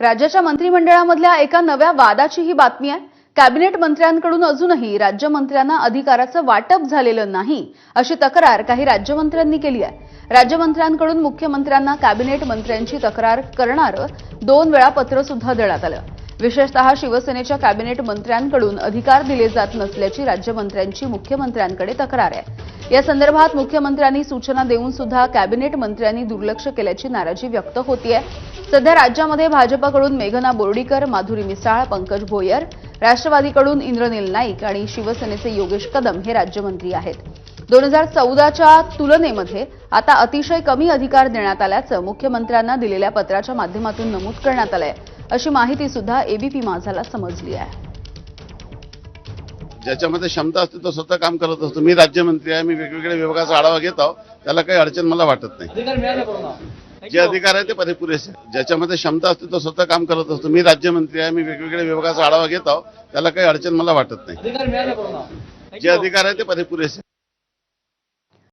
राज्याच्या मंत्रिमंडळामधल्या एका नव्या वादाची ही बातमी आहे. कॅबिनेट मंत्र्यांकडून अजूनही राज्यमंत्र्यांना अधिकाराचं वाटप झालेलं नाही अशी तक्रार काही राज्यमंत्र्यांनी केली आहे. राज्यमंत्र्यांकडून मुख्यमंत्र्यांना कॅबिनेट मंत्र्यांची तक्रार करणारं दोन वेळा पत्र सुद्धा देण्यात आलं. विशेषतः शिवसेनेच्या कॅबिनेट मंत्र्यांकडून अधिकार दिले जात नसल्याची राज्यमंत्र्यांची मुख्यमंत्र्यांकडे तक्रार आहे. या संदर्भात मुख्यमंत्र्यांनी सूचना देऊन सुद्धा कॅबिनेट मंत्र्यांनी दुर्लक्ष केल्याची नाराजी व्यक्त होतीये. सध्या राज्यामध्ये भाजपकडून मेघना बोर्डीकर माधुरी मिसाळ पंकज भोयर राष्ट्रवादीकडून इंद्रनील नाईक आणि शिवसेनेचे योगेश कदम हे राज्यमंत्री आहेत. दोन हजार चौदाच्या तुलनेमध्ये आता अतिशय कमी अधिकार देण्यात आल्याचं मुख्यमंत्र्यांना दिलेल्या पत्राच्या माध्यमातून नमूद करण्यात आलंय. अशी माहिती सुद्धा एबीपी माझाला समजली आहे. ज्याच्यामध्ये क्षमता असते तो स्वतः काम करत असतो. मी राज्यमंत्री आहे मी वेगवेगळ्या विभागाचा आढावा घेत आहो त्याला काही अडचण मला वाटत नाही. जे अधिकार आहे ते परि पुरेसे आहेत. ज्याच्यामध्ये क्षमता असते तो स्वतः काम करत असतो. मी राज्यमंत्री आहे मी वेगवेगळ्या विभागाचा आढावा घेत आहो त्याला काही अडचण मला वाटत नाही. जे अधिकार आहे ते परि पुरेसे आहेत.